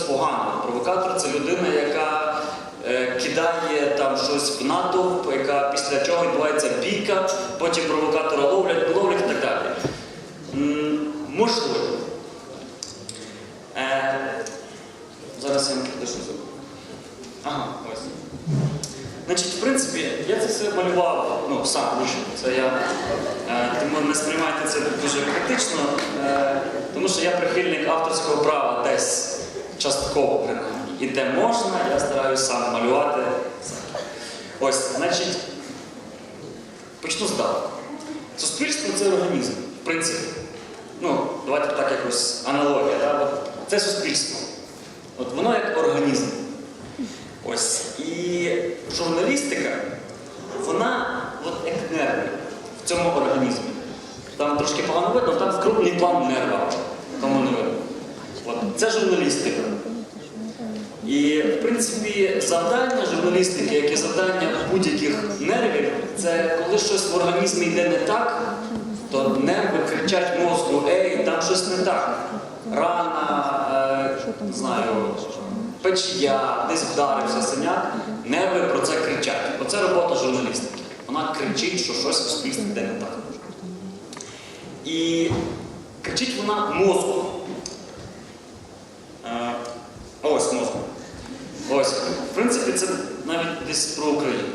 погано. Провокатор це людина, яка е, кидає там щось в натовп, яка після чого відбувається бійка, потім провокатора ловлять, ловлять і так далі. М, можливо. Е, зараз я вам дещо забув. Ага, ось. Значить, в принципі, я це все малював ну, сам учень. Це я, е, тому не сприймайте це дуже критично, тому що я прихильник авторського права десь частково принаймні. І де можна, я стараюся сам малювати. Ось, значить, почну здалеку. Суспільство це організм, в принципі. Ну, давайте так якось аналогія. Да? Це суспільство. От воно як організм. Ось. І журналістика, вона от як нерви в цьому організмі. Там трошки погано видно, там крупний план нерва, тому не видно. От. Це журналістика. І, в принципі, завдання журналістики, як і завдання будь-яких нервів, це коли щось в організмі йде не так, то нерви кричать мозку, ей, там щось не так. Рана, е, не знаю, печія, десь вдарився синяк, нерви про це кричать. Оце робота журналістики. Вона кричить, що щось в суспільстві йде не так. І кричить вона мозку. Е, Ось мозок. Ось, в принципі, це навіть десь про Україну.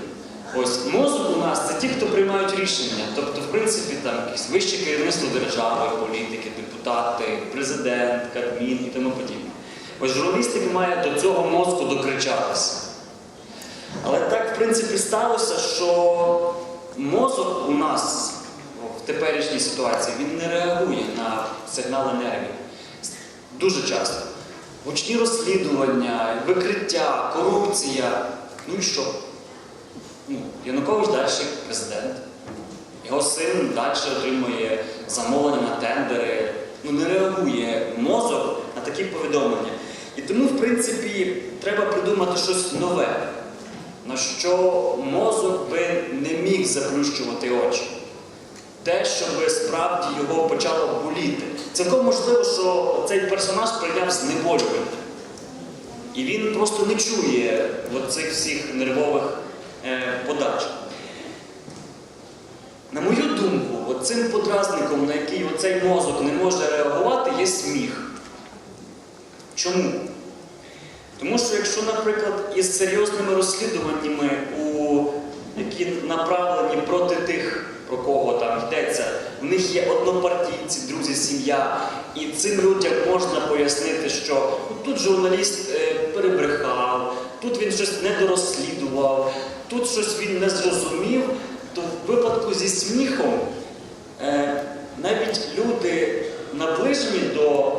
Ось мозок у нас це ті, хто приймають рішення. Тобто, в принципі, там якесь вище керівництво держави, політики, депутати, президент, Кабмін і тому подібне. Ось журналістика має до цього мозку докричатися. Але так, в принципі, сталося, що мозок у нас в теперішній ситуації він не реагує на сигнали нервів. Дуже часто. Гучні розслідування, викриття, корупція. Ну і що? Ну, Янукович далі президент. Його син далі отримує замовлення на тендери. Ну, не реагує мозок на такі повідомлення. І тому, в принципі, треба придумати щось нове, на що мозок би не міг заплющувати очі. Те, щоб справді його почало боліти. Цілком можливо, що цей персонаж прийняв знеболювання. І він просто не чує цих всіх нервових е, подач. На мою думку, цим подразником, на який оцей мозок не може реагувати, є сміх. Чому? Тому що якщо, наприклад, із серйозними розслідуваннями, у, які направлені проти тих, про кого там йдеться, в них є однопартійці, друзі, сім'я, і цим людям можна пояснити, що ну, тут журналіст е, перебрехав, тут він щось не дорозслідував, тут щось він не зрозумів, то в випадку зі сміхом е, навіть люди наближені до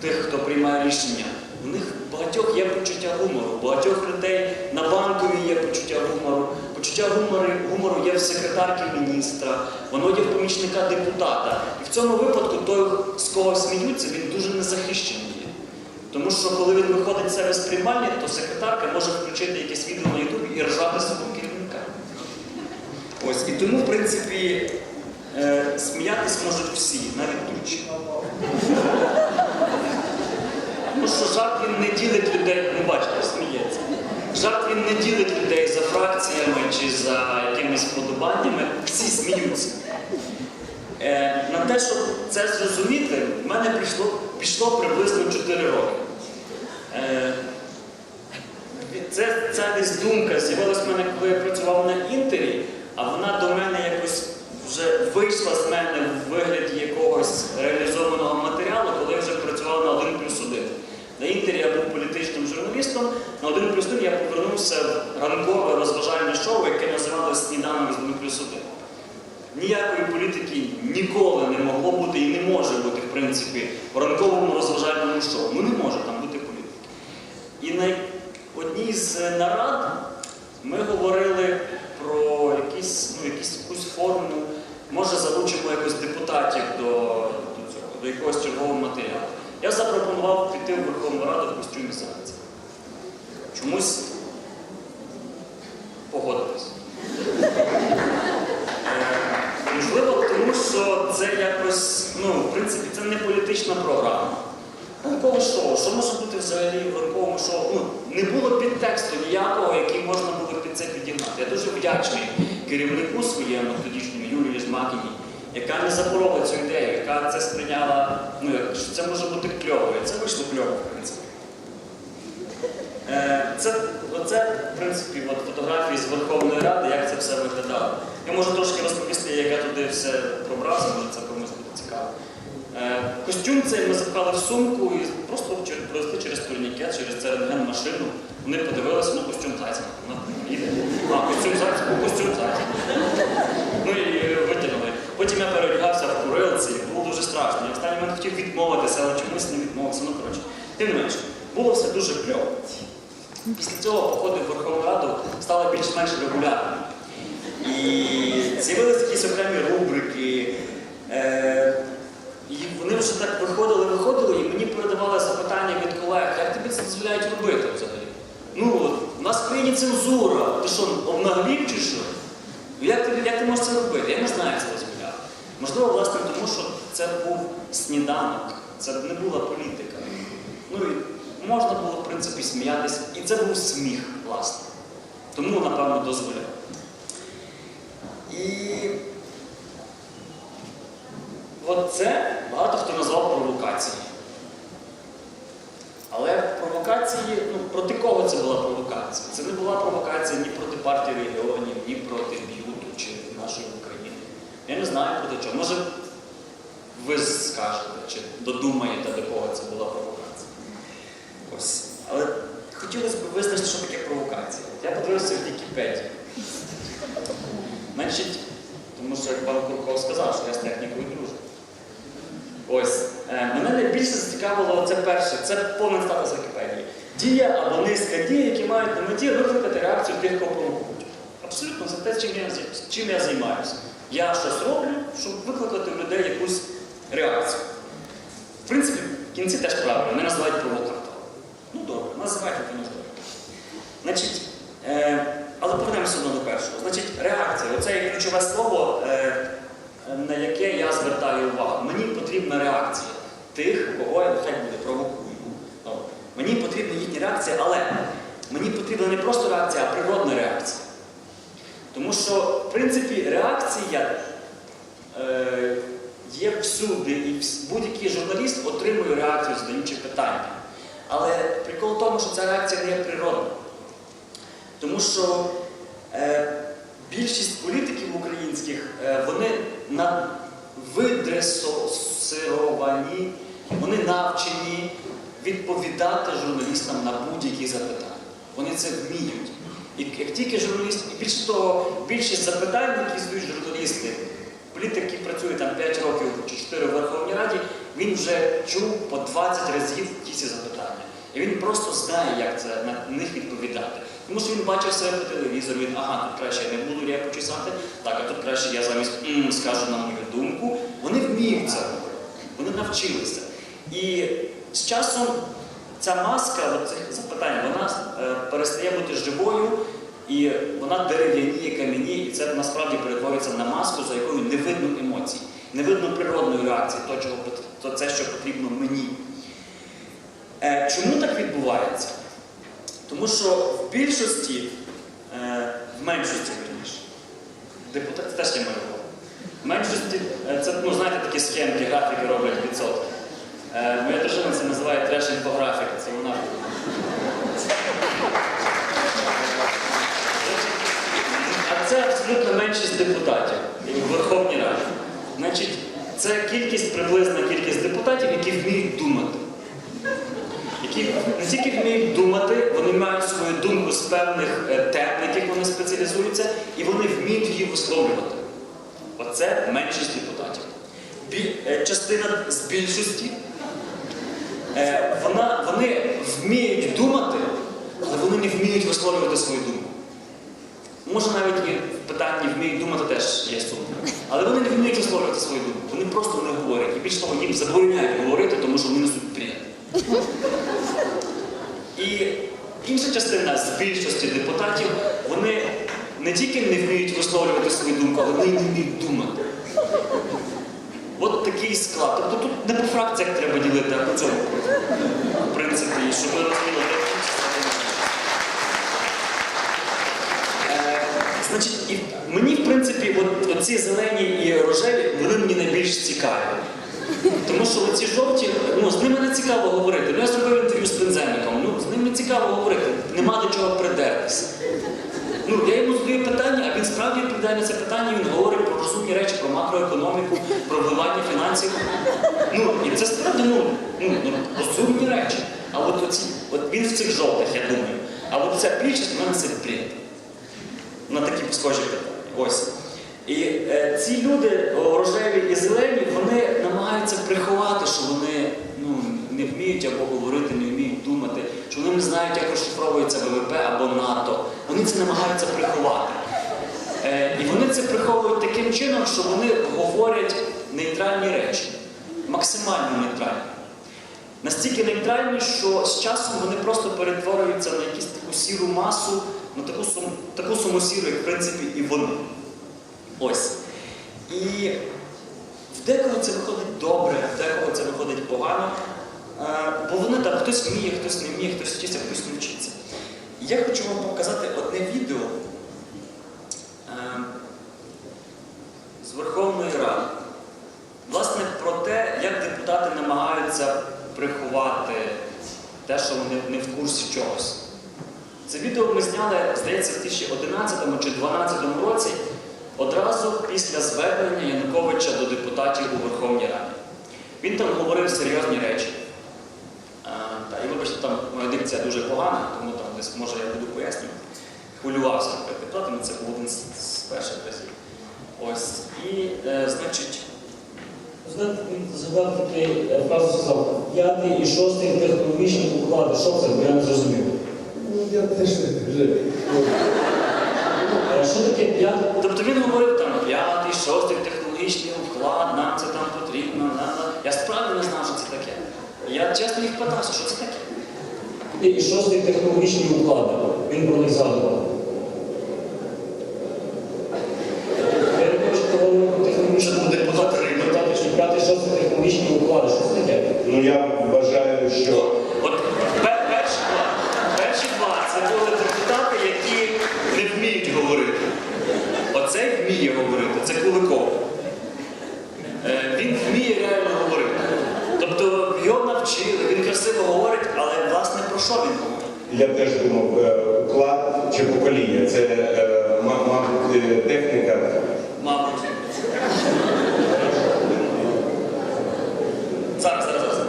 тих, хто приймає рішення, у них багатьох є почуття гумору, багатьох людей на банковій є почуття гумору, почуття гумору, гумору є в секретарки міністра, воно є в помічника депутата. І в цьому випадку той, з кого сміються, він дуже незахищений є. Тому що коли він виходить з себе з приймальні, то секретарка може включити якесь відео на Ютубі і ржати свого керівника. Ось, і тому, в принципі, е, сміятись можуть всі, навіть тучі. Тому що жарт він не ділить людей, ну бачите, сміється. Жарт він не ділить людей за фракціями чи за якимись вподобаннями, всі сміються. Е, на те, щоб це зрозуміти, в мене прийшло, пішло приблизно 4 роки. Е, це, ця десь думка з'явилася в мене, коли я працював на інтері, а вона до мене якось вже вийшла з мене в вигляді якогось реалізованого матеріалу, коли я вже працював на 1 плюс 1. На інтері я був політичним журналістом, на 1 плюс 1 я повернувся в ранкове розважальне шоу, яке називалося Сніданок з 1 плюс 1. Ніякої політики ніколи не могло бути і не може бути, в принципі, в ранковому розважальному шоу. Ну не може там бути політики. І на одній з нарад ми говорили про якісь, ну, якісь, якусь форму, може залучимо якось депутатів до, до цього, до якогось чергового матеріалу. Я запропонував піти в Верховну Раду в костюмі санкцій. Чомусь погодились. Е, Можливо, тому що це якось, ну, в принципі, це не політична програма. ранкове шоу. Що може бути взагалі в ранковому шоу? Ну, не було підтексту ніякого, який можна було під це підігнати. Я дуже вдячний керівнику своєму тодішньому Юлії Жмакіній, яка не запорола цю ідею, яка це сприйняла, ну, що це може бути кльово. І це вийшло кльово, в принципі. Е, Це, оце, в принципі, от фотографії з Верховної Ради, як це все виглядало. Я можу трошки розповісти, як я туди все пробрався, може це комусь буде цікаво. Е, Костюм цей ми запхали в сумку і просто провезли через турнікет, через це рентген-машину. Вони подивилися, ну костюм зайця. Ну. А, костюм зайця, ну костюм зайця. Ну і е, витягнули. Потім я переодягався в курилці, було дуже страшно. Я останній момент хотів відмовитися, але чомусь не відмовився. Ну коротше. Тим менше, було все дуже кльово. Після цього походи в Верховну Раду стали більш-менш регулярними. І з'явилися якісь окремі рубрики. Е, і вони вже так виходили, виходили, і мені передавали запитання від колег, як тобі це дозволяють робити взагалі? Ну, от, у нас в країні цензура, ти що, обнаглів чи що? Ну, Як ти, як ти можеш це робити? Я не знаю, як це дозволяти. Можливо, власне, тому що це був сніданок, це не була політика. Ну і можна було, в принципі, сміятися, і це був сміх, власне. Тому, напевно, дозволяв. І от це багато хто назвав провокацією. Але провокації, ну проти кого це була провокація? Це не була провокація ні проти партії регіонів, ні проти б'юту чи нашої України. Я не знаю проти чого. Може, ви скажете чи додумаєте, до кого це була провокація. Ось. Хотілося б визначити, що таке провокація. Я подивився в Вікіпедії. Значить, тому що як пан Курков сказав, що я з технікою дружу. Ось. Е, мене найбільше зацікавило це перше, це повний статус Вікіпедії. Дія або низка дій, які мають на меті викликати реакцію тих, кого провокують. Абсолютно це те, чим я, чим я займаюся. Я щось роблю, щоб викликати в людей якусь реакцію. В принципі, кінці теж правильно, мене називають провокатором. Ну називайте то добре. Значить, е, але повернемося одно до першого. Значить, реакція оце є ключове слово, е, на яке я звертаю увагу. Мені потрібна реакція тих, кого я нехай буде провокую. Добре. Мені потрібна їхня реакція, але мені потрібна не просто реакція, а природна реакція. Тому що, в принципі, реакція е, є всюди, і будь-який журналіст отримує реакцію, задаючи питання. Але прикол в тому, що ця реакція не є природна. Тому що е, більшість політиків українських, е, вони на видресировані, вони навчені відповідати журналістам на будь-які запитання. Вони це вміють. І як тільки журналіст, і більше того, більшість запитань, які задають журналісти, політик, який працює там 5 років чи 4 в Верховній Раді, він вже чув по 20 разів ті ці запитання. І він просто знає, як це на них відповідати. Тому що він бачив себе по телевізору, він, ага, тут краще я не буду репу чесати, так, а тут краще я замість «м» скажу на мою думку. Вони вміють це робити. Вони навчилися. І з часом ця маска цих запитань, вона е, перестає бути живою, і вона дерев'яніє, кам'яніє, і це насправді перетворюється на маску, за якою не видно емоцій, не видно природної реакції, то, чого, то це, що потрібно мені. Е, чому так відбувається? Тому що в більшості, е, в меншості верніше, депутати теж є малювали. В меншості, е, це, ну, знаєте, такі схемки, графіки роблять відсотки. Е, моя дружина це називає треш-інфографіка, це вона. А це абсолютно меншість депутатів в Верховній Раді. Значить, це кількість, приблизна кількість депутатів, які вміють думати. Які не тільки вміють думати, вони мають свою думку з певних е, тем, на яких вони спеціалізуються, і вони вміють її висловлювати. Оце меншість депутатів. Е, частина з більшості, е, вона, вони вміють думати, але вони не вміють висловлювати свою думку. Може, навіть і питанні вміють думати теж є сумнів. Але вони не вміють висловлювати свою думку. Вони просто не говорять. І більш того, їм забороняють говорити, тому що вони несуть бред. І інша частина з більшості депутатів, вони не тільки не вміють висловлювати свою думку, але вони не вміють думати. От такий склад. Тобто тут не по фракціях треба ділити, а по цьому. Оці зелені і рожеві, вони мені найбільш цікаві. Тому що оці жовті, ну, з ними не цікаво говорити. Ну, я зробив інтерв'ю з Пензенником, ну, з ним не цікаво говорити, нема до чого придертися. Ну, я йому задаю питання, а він справді відповідає на це питання, він говорить про розумні речі, про макроекономіку, про вливання фінансів. Ну, і це справді ну, ну, ну, розумні речі. А от оці, от він в цих жовтих, я думаю. А от ця більшість в мене це бред. На такі схожі питання. Ось. І е, ці люди, рожеві і зелені, вони намагаються приховати, що вони ну, не вміють або говорити, не вміють думати, що вони не знають, як розшифровується ВВП або НАТО. Вони це намагаються приховати. Е, і вони це приховують таким чином, що вони говорять нейтральні речі, максимально нейтральні. Настільки нейтральні, що з часом вони просто перетворюються на якусь таку сіру масу, на таку, сум, таку саму сіру, як в принципі і вони. Ось. І в декого це виходить добре, в декого це виходить погано. Е, Бо вони там хтось вміє, хтось не вміє, хтось вчиться, хтось не вчиться. Я хочу вам показати одне відео е, з Верховної Ради. Власне, про те, як депутати намагаються приховати те, що вони не в курсі чогось. Це відео ми зняли, здається, в 2011 чи 2012 році, одразу після звернення Януковича до депутатів у Верховній Раді. Він там говорив серйозні речі. А, та, і вибачте, там моя дикція дуже погана, тому там десь, може, я буду пояснювати. Хвилювався перед депутатами, це був один з, з перших разів. Ось. І, е, значить, Знаєте, він згадав такий е, фразу сказав, п'ятий і шостий технологічні уклади. Що це? Бо я не зрозумів. Ну, я теж не вже. Що? Тобто він говорив там п'ятий, шостий технологічний уклад, нам це там потрібно. на, на. Я справді не знав, що це таке. Я чесно їх питався, що це таке. І шостий технологічний уклад, Він про них згадував. Я не хочу говорити про технологічні Це буде уклади. Питати, що п'ятий, шостий технологічні уклади. Що це таке? Ну я вважаю, що От пер- перші два, перші два це були депутати, які не вміють говорити. Оцей вміє говорити, це Куликов. Е, він вміє реально говорити. Тобто його навчили, він красиво говорить, але власне про що він говорить? я теж думав, е, клад чи покоління це, е, ма- мабуть, е, техніка. Мабуть. Зараз, зараз, зараз.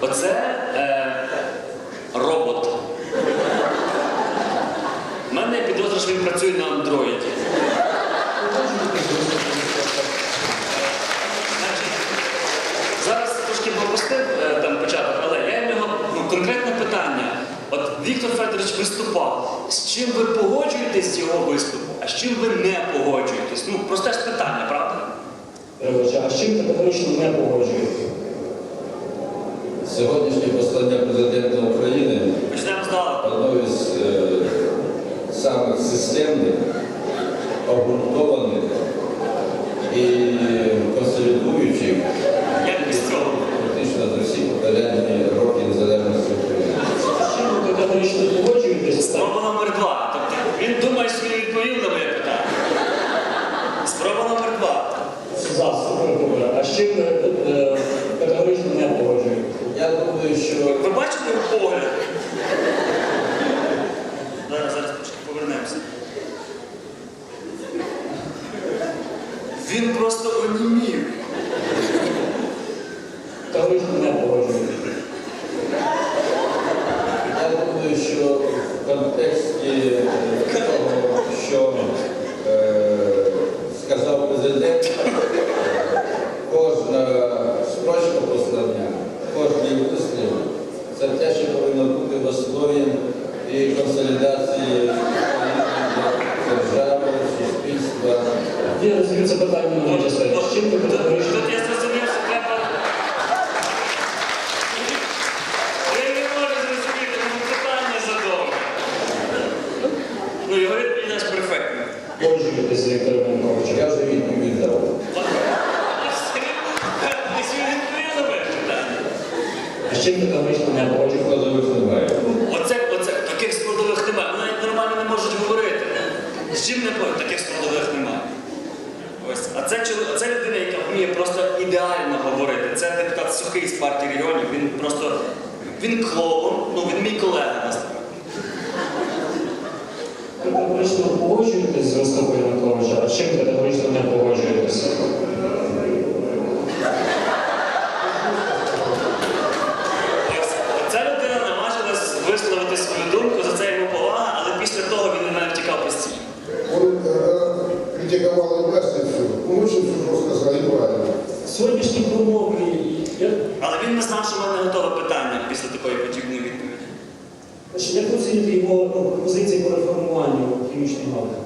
Оце е, робот. У мене підозра, що він працює на андроїді. Зараз трошки пропустив е, там початок, але я в нього ну, конкретне питання. От Віктор Федорович виступав. З чим ви погоджуєтесь з його виступу, а з чим ви не погоджуєтесь? Ну, просте ж питання, правда? Перевича, а з чим категорично не погоджуєте? Сьогоднішнє послання президента України Почнемо із е, самих системних, обґрунтованих і консолідуючих Як без цього? практично за всі попередні роки незалежності України. З чим ви категорично погоджуєтесь? Спроба номер два. Тобто він думає, що він відповів на моє питання. Спроба номер два. За, супер, добре. А з чим ви е, категорично не погоджуєтесь? Я думаю, що Ви бачите його погляд? Зараз, зараз трошки повернемося. Він просто онімів. Категорично не погоджуєтесь. Я думаю, що в контексті е, того, що е, сказав президент, кожна строчка послання, кожний вислів, це те, що повинно бути в основі і консолідації держави, суспільства. Я розумію це питання на моїй частині. З чим ви Тут, категорично? тут я зрозумів, що треба. Я не можу зрозуміти, тому питання задовго. А з чим категорично не погоджуєтесь? Складових немає. Оце, оце, таких складових немає. Вони навіть нормально не можуть говорити. З чим не погодять? Таких складових немає. Ось. А це, це людина, яка вміє просто ідеально говорити. Це депутат Сухий з партії регіонів. Він просто він клоун, ну він мій колега насправді. Ви категорично погоджуєтесь з виступом Януковича, а чим категорично не погоджуєтесь? Ось ця людина наважилась висловити свою думку, за це йому повага, але після того він від мене втікав постійно. Он э, критиковал и власть, и все. Он очень все жестко сказал, и правильно. Сьогоднішні промові. я, Але він не знав, що в мене готове питання після такої подібної відповіді. значить, як оцінити його ну, пропозиції по реформуванню хімічної галузі?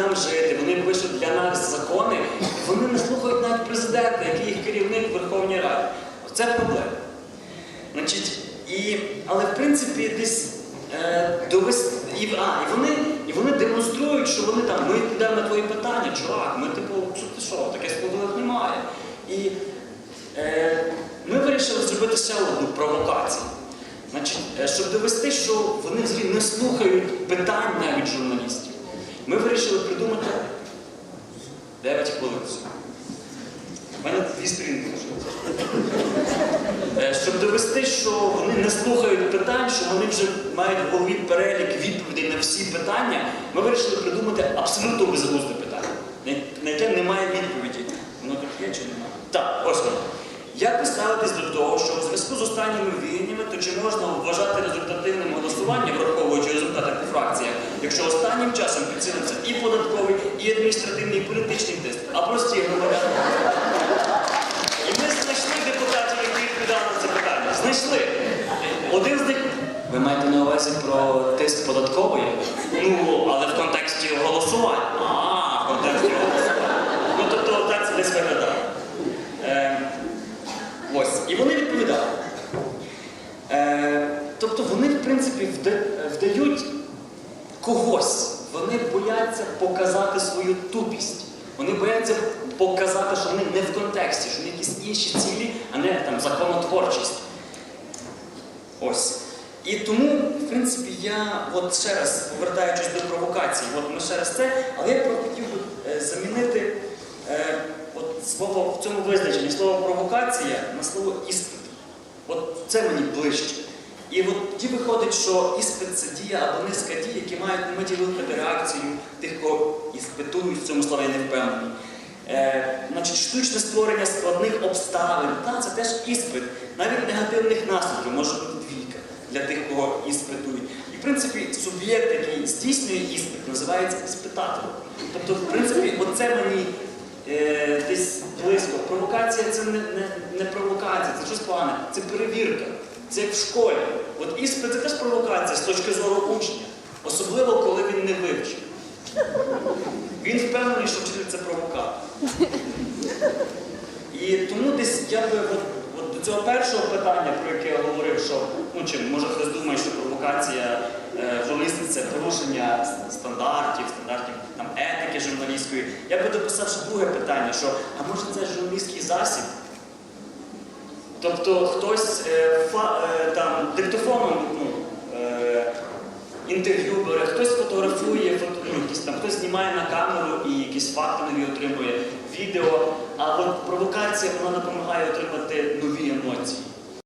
Нам жити, вони пишуть для нас закони, і вони не слухають навіть президента, який їх керівник в Верховній Раді. Це проблема. Значить, і, але в принципі десь е, довести. І, і, вони, і вони демонструють, що вони там, ми підемо на твої питання, чувак, ми типу, що ти що, таке складових немає. І е, ми вирішили зробити ще одну провокацію. Значить, е, щоб довести, що вони взагалі не слухають питань навіть журналістів, ми вирішили придумати 9 хвилин. У мене дві сторінки. Е, Щоб довести, що вони не слухають питань, що вони вже мають в голові перелік відповідей на всі питання, ми вирішили придумати абсолютно безглузне питання, на- яке немає відповіді. Воно таке, чи немає? Як ви ставитесь до того, що у зв'язку з останніми війнями, то чи можна вважати результативним голосування, враховуючи результати по фракціях, якщо останнім часом підсилився і податковий, і адміністративний, і політичний тиск, а прості громадяни? І ми знайшли депутатів, які відповідали на це питання. Знайшли. Один з них. Ви маєте на увазі про тиск податкової? Ну, але в контексті голосувань. А, в контексті голосувань. Ну, тобто так це десь виглядає. Е, ось. І вони відповідали. Е, тобто вони, в принципі, вда- вдають когось. Вони бояться показати свою тупість. Вони бояться показати, що вони не в контексті, що вони якісь інші цілі, а не там законотворчість. Ось. І тому, в принципі, я от ще раз, повертаючись до провокації, от ми ще раз це, але я хотів би е, замінити е, от слово в цьому визначенні слово провокація на слово іспит. От це мені ближче. І от тоді виходить, що іспит це дія або низка дій, які мають на меті викликати реакцію тих, кого іспитують, в цьому слові я не впевнений. Е, значить, штучне створення складних обставин, та, це теж іспит. Навіть негативних наслідків може бути двійка для тих, кого іспитують. І в принципі, суб'єкт, який здійснює іспит, називається іспитатором. Тобто, в принципі, оце мені е, десь близько. Провокація це не, не, не провокація, це щось погане, це перевірка. Це як в школі. От іспит це теж провокація з точки зору учня, особливо коли він не вивчив. Він впевнений, що вчитель це провокатор. І тому десь я би от, от до цього першого питання, про яке я говорив, що ну чи може хтось думає, що провокація е, в це порушення стандартів, стандартів там етики журналістської. Я би дописав ще друге питання, що а може це журналістський засіб? Тобто хтось е, фа, е, там диктофоном ну, е, інтерв'ю бере, хтось фотографує, фото, ну, там, хтось знімає на камеру і якісь факти нові отримує, відео. А от провокація вона допомагає отримати нові емоції.